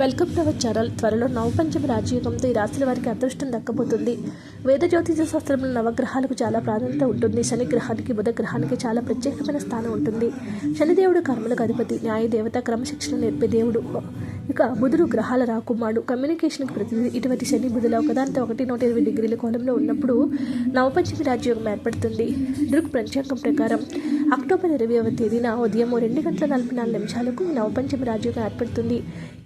Welcome to our channel. త్వరలో నవపంచమి రాజయోగంతో ఈ రాశుల వారికి అదృష్టం దక్కబోతుంది. వేద జ్యోతిష శాస్త్రంలో నవగ్రహాలకు చాలా ప్రాధాన్యత ఉంటుంది. శని గ్రహానికి బుధ గ్రహానికి చాలా ప్రత్యేకమైన స్థానం ఉంటుంది. శనిదేవుడు కర్మలకు అధిపతి. న్యాయ దేవత క్రమశిక్షణ నేర్పే దేవుడు. ఇక బుధుడు గ్రహాల రాకుమారుడు. కమ్యూనికేషన్కి ప్రతినిధి. ఇటువంటి శని బుధుల ఒకదానితో ఒకటి నూట ఇరవై డిగ్రీల కోణంలో ఉన్నప్పుడు నవపంచమి రాజయోగం ఏర్పడుతుంది. దృక్ పంచాంగం ప్రకారం అక్టోబర్ ఇరవైవ తేదీన ఉదయం రెండు గంటల నలభై నాలుగు నిమిషాలకు నవపంచమి రాజయోగం ఏర్పడుతుంది.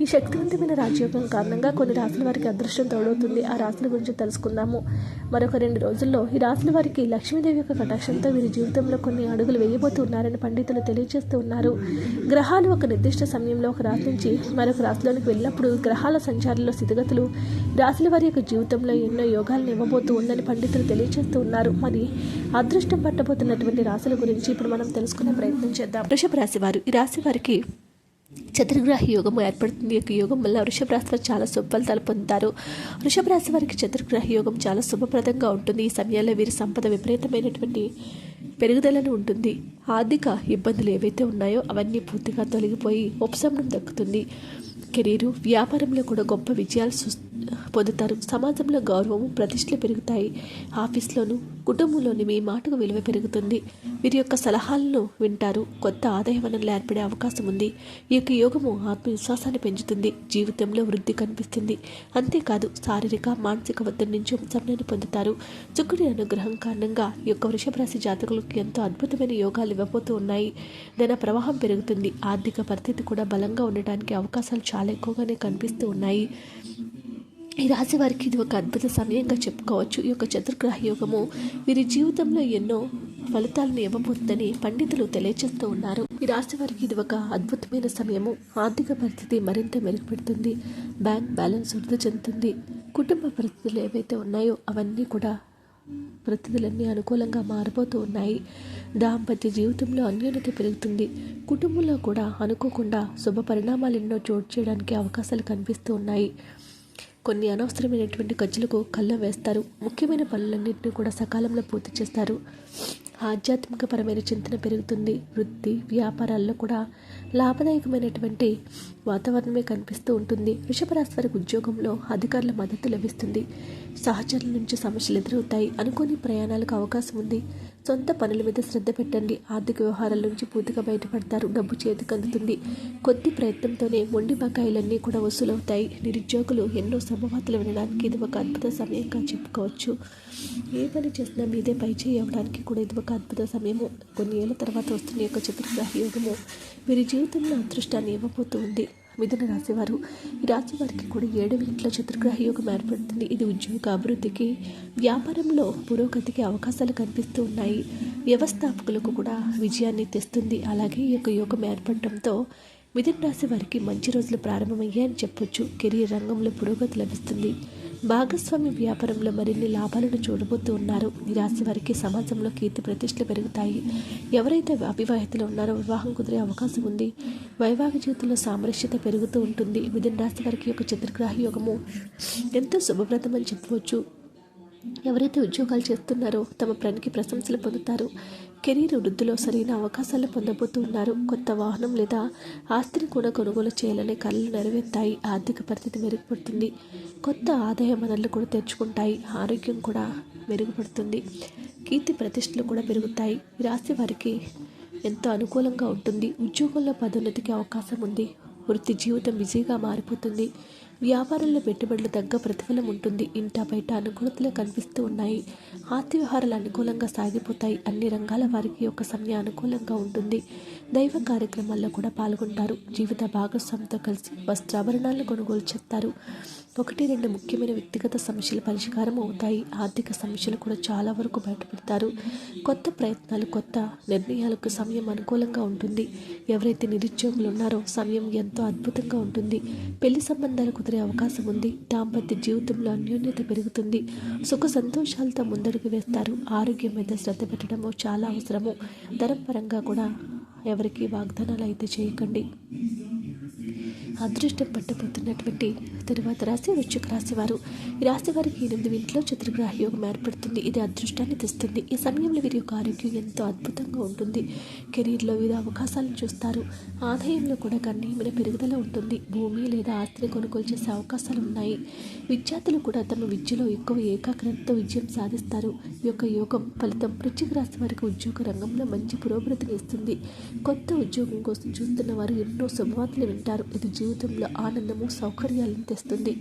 ఈ శక్తివంతమైన రాజయోగం కారణంగా కొన్ని రాసుల వారికి అదృష్టం తోడవుతుంది. ఆ రాసుల గురించి తెలుసుకుందాము. మరొక రెండు రోజుల్లో ఈ రాసుల వారికి లక్ష్మీదేవి యొక్క కటాక్షంతో వీరి జీవితంలో కొన్ని అడుగులు వేయబోతున్నారని పండితులు తెలియజేస్తూ ఉన్నారు. గ్రహాలు ఒక నిర్దిష్ట సమయంలో ఒక రాశి నుంచి మరొక రాశిలోనికి వెళ్ళినప్పుడు గ్రహాల సంచారంలో స్థితిగతులు రాసుల వారి యొక్క జీవితంలో ఎన్నో యోగాలను ఇవ్వబోతూ ఉందని పండితులు తెలియజేస్తూ ఉన్నారు. మరి అదృష్టం పట్టబోతున్నటువంటి రాశుల గురించి ఇప్పుడు మనం తెలుసుకునే ప్రయత్నం చేద్దాం. వృషభ రాశి వారు ఈ రాశి వారికి చతుర్గ్రాహి యోగం ఏర్పడుతుంది. యొక్క యోగం వల్ల వృషభ రాశి వారు చాలా శుభ పొందుతారు. వృషభ రాశి వారికి చతుర్గ్రాహి యోగం చాలా శుభప్రదంగా ఉంటుంది. ఈ సమయంలో వీరి సంపద విపరీతమైనటువంటి పెరుగుదలను ఉంటుంది. ఆర్థిక ఇబ్బందులు ఏవైతే ఉన్నాయో అవన్నీ పూర్తిగా తొలగిపోయి ఉపశమనం దక్కుతుంది. కెరీరు వ్యాపారంలో కూడా గొప్ప విజయాలు సు పొందుతారు. సమాజంలో గౌరవము ప్రతిష్టలు పెరుగుతాయి. ఆఫీస్లోను కుటుంబంలోని మీ మాటకు విలువ పెరుగుతుంది. వీరి యొక్క సలహాలను వింటారు. కొత్త ఆదాయ వనరులు ఏర్పడే అవకాశం ఉంది. ఈ యొక్క యోగము ఆత్మవిశ్వాసాన్ని పెంచుతుంది. జీవితంలో వృద్ధి కనిపిస్తుంది. అంతేకాదు శారీరక మానసిక ఒత్తిడి నుంచి ఉపశమనాన్ని పొందుతారు. శుక్రుడి అనుగ్రహం కారణంగా ఈ యొక్క వృషభ రాశి జాతకులకు ఎంతో అద్భుతమైన యోగాలు ఇవ్వబోతూ ఉన్నాయి. ధన ప్రవాహం పెరుగుతుంది. ఆర్థిక పరిస్థితి కూడా బలంగా ఉండటానికి అవకాశాలు చాలా ఎక్కువగానే కనిపిస్తూ ఉన్నాయి. ఈ రాశి వారికి ఇది ఒక అద్భుత సమయంగా చెప్పుకోవచ్చు. ఈ యొక్క చతుర్గ్రహ యోగము వీరి జీవితంలో ఎన్నో ఫలితాలను ఇవ్వబోతుందని పండితులు తెలియజేస్తూ ఉన్నారు. ఈ రాశి వారికి ఇది ఒక అద్భుతమైన సమయము. ఆర్థిక పరిస్థితి మరింత మెరుగుపెడుతుంది. బ్యాంక్ బ్యాలెన్స్ వృద్ధి చెందుతుంది. కుటుంబ పరిస్థితులు ఏవైతే ఉన్నాయో అవన్నీ కూడా పరిస్థితులన్నీ అనుకూలంగా మారిపోతూ ఉన్నాయి. దాంపత్య జీవితంలో అన్యోన్యత పెరుగుతుంది. కుటుంబంలో కూడా అనుకోకుండా శుభ పరిణామాలు ఎన్నో చోటు చేయడానికి అవకాశాలు కనిపిస్తూ ఉన్నాయి. కొన్ని అనవసరమైనటువంటి ఖర్చులకు కళ్ళ వేస్తారు. ముఖ్యమైన పనులన్నింటినీ కూడా సకాలంలో పూర్తి చేస్తారు. ఆధ్యాత్మికపరమైన చింతన పెరుగుతుంది. వృత్తి వ్యాపారాల్లో కూడా లాభదాయకమైనటువంటి వాతావరణమే కనిపిస్తూ ఉంటుంది. వృషభరాశి వారికి ఉద్యోగంలో అధికారుల మద్దతు లభిస్తుంది. సహచరుల నుంచి సమస్యలు ఎదురవుతాయి. అనుకోని ప్రయాణాలకు అవకాశం ఉంది. సొంత పనుల మీద శ్రద్ధ పెట్టండి. ఆర్థిక వ్యవహారాల నుంచి పూర్తిగా బయటపడతారు. డబ్బు చేతికి అందుతుంది. కొద్ది ప్రయత్నంతోనే మొండి బకాయిలన్నీ కూడా వసూలవుతాయి. నిరుద్యోగులు ఎన్నో సమవార్తలు వినడానికి ఇది ఒక అద్భుత సమయంగా చెప్పుకోవచ్చు. ఏ పని చేసినా మీదే పై చేయి అవ్వడానికి కూడా ఇది ఒక అద్భుత సమయము. కొన్ని ఏళ్ళ తర్వాత వస్తున్న యొక్క చతుర్గ్రహ యోగము వీరి జీవితంలో అదృష్టాన్ని ఇవ్వబోతూ ఉంది. మిథున రాశివారు. ఈ రాశి వారికి కూడా ఏడవ ఇంట్లో చతుర్గ్రహ యోగం ఏర్పడుతుంది. ఇది ఉద్యోగ అభివృద్ధికి వ్యాపారంలో పురోగతికి అవకాశాలు కనిపిస్తూ ఉన్నాయి. వ్యవస్థాపకులకు కూడా విజయాన్ని తెస్తుంది. అలాగే ఈ యొక్క యోగం ఏర్పడటంతో మిథున్ రాశి వారికి మంచి రోజులు ప్రారంభమయ్యాయని చెప్పొచ్చు. కెరీర్ రంగంలో పురోగతి లభిస్తుంది. భాగస్వామి వ్యాపారంలో మరిన్ని లాభాలను చూడబోతూ ఉన్నారు. ఈ రాశి వారికి సమాజంలో కీర్తి ప్రతిష్టలు పెరుగుతాయి. ఎవరైతే అవివాహితలు ఉన్నారో వివాహం కుదిరే అవకాశం ఉంది. వైవాహిక జీవితంలో సామరస్యత పెరుగుతూ ఉంటుంది. మిథున రాశి వారికి యొక్క చతుర్గ్రహ యోగము ఎంతో శుభప్రదమని చెప్పవచ్చు. ఎవరైతే ఉద్యోగాలు చేస్తున్నారో తమ పనికి ప్రశంసలు పొందుతారు. కెరీర్ వృద్ధిలో సరైన అవకాశాలు పొందబోతున్నారు కొత్త వాహనం లేదా ఆస్తిని కూడా కొనుగోలు చేయాలనే కళ్ళు నెరవేర్తాయి. ఆర్థిక పరిస్థితి మెరుగుపడుతుంది. కొత్త ఆదాయ వనరులు కూడా తెచ్చుకుంటాయి ఆరోగ్యం కూడా మెరుగుపడుతుంది. కీర్తి ప్రతిష్టలు కూడా పెరుగుతాయి. ఈ రాశి వారికి ఎంతో అనుకూలంగా ఉంటుంది. ఉద్యోగంలో పదోన్నతికి అవకాశం ఉంది. వృత్తి జీవితం బిజీగా మారిపోతుంది. వ్యాపారంలో పెట్టుబడులు తగ్గ ప్రతిఫలం ఉంటుంది. ఇంట బయట అనుకూలతలు కనిపిస్తూ ఉన్నాయి. ఆస్తి వ్యవహారాలు అనుకూలంగా సాగిపోతాయి. అన్ని రంగాల వారికి ఒక సమయం అనుకూలంగా ఉంటుంది. దైవ కార్యక్రమాల్లో కూడా పాల్గొంటారు. జీవిత భాగస్వామితో కలిసి వస్త్రాభరణాలను కొనుగోలు చేస్తారు. ఒకటి రెండు ముఖ్యమైన వ్యక్తిగత సమస్యలు పరిష్కారం అవుతాయి. ఆర్థిక సమస్యలు కూడా చాలా వరకు బయటపడతారు. కొత్త ప్రయత్నాలు కొత్త నిర్ణయాలకు సమయం అనుకూలంగా ఉంటుంది. ఎవరైతే నిరుద్యోగులు ఉన్నారో సమయం ఎంతో అద్భుతంగా ఉంటుంది. పెళ్ళి సంబంధాలు కుదిరే అవకాశం ఉంది. దాంపత్య జీవితంలో అన్యోన్యత పెరుగుతుంది. సుఖ సంతోషాలతో ముందడుగు వేస్తారు. ఆరోగ్యం మీద శ్రద్ధ పెట్టడము చాలా అవసరము. ధరం పరంగా కూడా ఎవరికి వాగ్దానాలు అయితే చేయకండి. అదృష్టం పట్టబోతున్నటువంటి తరువాత రాశి వృశ్చిక రాశి వారు. ఈ రాశి వారికి ఎనిమిది ఇంట్లో చతుర్గ్రహ యోగం ఏర్పడుతుంది. ఇది అదృష్టాన్ని తెస్తుంది. ఈ సమయంలో వీరి యొక్క ఆరోగ్యం ఎంతో అద్భుతంగా ఉంటుంది. కెరీర్లో వివిధ అవకాశాలను చూస్తారు. ఆదాయంలో కూడా గణనీయమైన పెరుగుదల ఉంటుంది. భూమి లేదా ఆస్తిని కొనుగోలు చేసే అవకాశాలు ఉన్నాయి. విద్యార్థులు కూడా తమ విద్యలో ఎక్కువ ఏకాగ్రతతో విజయం సాధిస్తారు. ఈ యొక్క యోగం ఫలితం వృశ్చిక రాశి వారికి ఉద్యోగ రంగంలో మంచి పురోభివృద్ధిని ఇస్తుంది కొత్త ఉద్యోగం కోసం చూస్తున్న వారు ఎన్నో శుభవార్తలు వింటారు. ఇది జీవితంలో ఆనందము సౌకర్యాలను తెస్తుంది.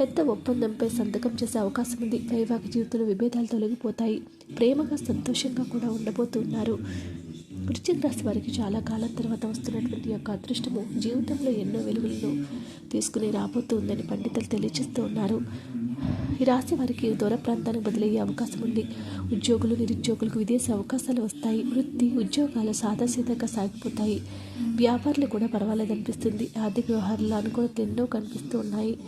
పెద్ద ఒప్పందంపై సంతకం చేసే అవకాశం ఉంది వైవాహిక జీవితంలో విభేదాలు తొలగిపోతాయి. ప్రేమగా సంతోషంగా కూడా ఉండబోతున్నారు. వృశ్చిక రాశి వారికి చాలా కాలం తర్వాత వస్తున్నటువంటి యొక్క అదృష్టము జీవితంలో ఎన్నో వెలుగులను తీసుకుని రాబోతుందని పండితులు తెలియజేస్తూ ఉన్నారు. ఈ రాశి వారికి దూర ప్రాంతానికి బదిలయ్యే అవకాశం ఉంది. ఉద్యోగులు నిరుద్యోగులకు విదేశీ అవకాశాలు వస్తాయి. వృత్తి ఉద్యోగాలు సాదాసీదంగా సాగిపోతాయి. వ్యాపారులు కూడా పర్వాలేదనిపిస్తుంది ఆర్థిక వ్యవహారాలు అనుకూలతలు ఎన్నో కనిపిస్తూ ఉన్నాయి.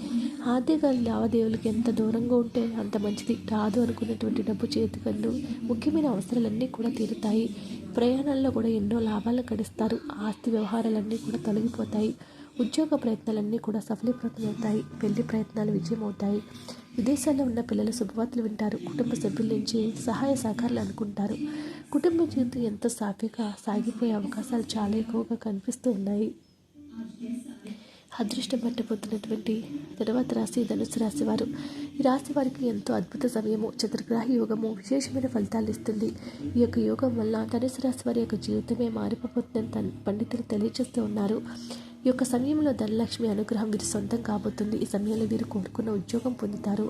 ఆర్థిక లావాదేవీలకు ఎంత దూరంగా ఉంటే అంత మంచిది. రాదు అనుకున్నటువంటి డబ్బు చేతికందు ముఖ్యమైన అవసరాలన్నీ కూడా తీరుతాయి. ప్రయాణాల్లో కూడా ఎన్నో లాభాలు గడిస్తారు. ఆస్తి వ్యవహారాలన్నీ కూడా తొలగిపోతాయి. ఉద్యోగ ప్రయత్నాలన్నీ కూడా సఫలీకృతమవుతాయి. పెళ్ళి ప్రయత్నాలు విజయమవుతాయి. విదేశాల్లో ఉన్న పిల్లలు శుభవార్తలు వింటారు. కుటుంబ సభ్యుల నుంచి సహాయ సహకారాలు అనుకుంటారు. కుటుంబ జీవితం ఎంతో సాఫీగా సాగిపోయే అవకాశాలు చాలా ఎక్కువగా కనిపిస్తూ ఉన్నాయి. అదృష్టం పట్టబోతున్నటువంటి తర్వాత రాశి ధనుసు రాశి వారు. ఈ రాశి వారికి ఎంతో అద్భుత సమయము చతుర్గ్రహ యోగము విశేషమైన ఫలితాలు ఇస్తుంది. ఈ యొక్క యోగం వల్ల ధనుసు రాశి వారి యొక్క జీవితమే మారిపోతుందని పండితులు తెలియజేస్తూ ఉన్నారు. ఈ యొక్క సమయంలో ధనలక్ష్మి అనుగ్రహం వీరి సొంతం కాబోతుంది. ఈ సమయంలో వీరు కోరుకున్న ఉద్యోగం పొందుతారు.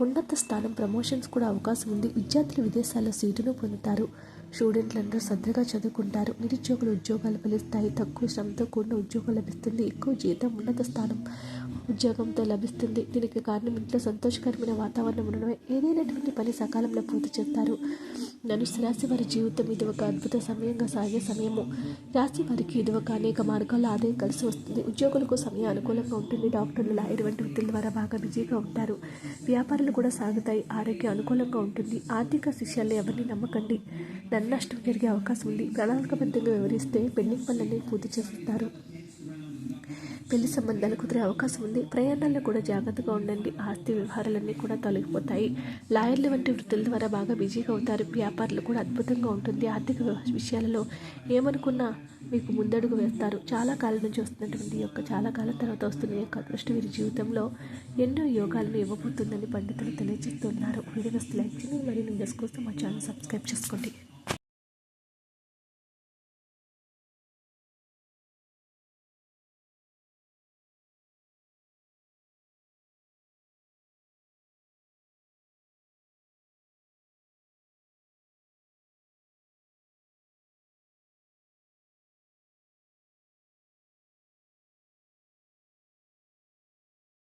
ఉన్నత స్థానం ప్రమోషన్స్ కూడా అవకాశం ఉంది. విద్యార్థులు విదేశాల్లో సీటును పొందుతారు. స్టూడెంట్లందరూ శ్రద్ధగా చదువుకుంటారు. నిరుద్యోగులు ఉద్యోగాలు ఫలిస్తాయి. తక్కువ శ్రమతో కూడిన ఉద్యోగం లభిస్తుంది. ఎక్కువ జీతం ఉన్నత స్థానం ఉద్యోగంతో లభిస్తుంది. దీనికి కారణం ఇంట్లో సంతోషకరమైన వాతావరణం ఉండడమే. ఏదైనటువంటి పని సకాలంలో పూర్తి చేస్తారు. ధనుసు రాశి వారి జీవితం ఇది ఒక అద్భుత సమయంగా సాగే సమయము. రాశి వారికి ఇది ఒక అనేక మార్గాల్లో ఆదాయం కలిసి వస్తుంది. ఉద్యోగులకు సమయం అనుకూలంగా ఉంటుంది. డాక్టర్లు లాయర్ వంటి వృత్తుల ద్వారా బాగా బిజీగా ఉంటారు. వ్యాపారాలు కూడా సాగుతాయి. ఆరోగ్యం అనుకూలంగా ఉంటుంది. ఆర్థిక శిష్యాలు ఎవరిని నమ్మకండి. ధన నష్టం జరిగే అవకాశం ఉంది. ప్రణాళికబద్ధంగా వివరిస్తే పెండింగ్ పనులన్నీ పూర్తి చేస్తారు. పెళ్ళి సంబంధాలు కుదిరే అవకాశం ఉంది. ప్రయాణాల్లో కూడా జాగ్రత్తగా ఉండండి. ఆస్తి వ్యవహారాలన్నీ కూడా తొలగిపోతాయి. లాయర్లు వంటి వృత్తుల ద్వారా బాగా బిజీగా అవుతారు వ్యాపారాలు కూడా అద్భుతంగా ఉంటుంది. ఆర్థిక విషయాలలో ఏమనుకున్నా మీకు ముందడుగు వేస్తారు. చాలా కాలం నుంచి వస్తున్నటువంటి యొక్క చాలా కాలం తర్వాత వస్తున్న యొక్క అదృష్టం వీరి జీవితంలో ఎన్నో యోగాలను ఇవ్వబోతుందని పండితులు తెలియజేస్తున్నారు. వీడియోస్ లైక్ చేయండి. మరియు వీడియోస్ కోసం మా ఛానల్ సబ్స్క్రైబ్ చేసుకోండి.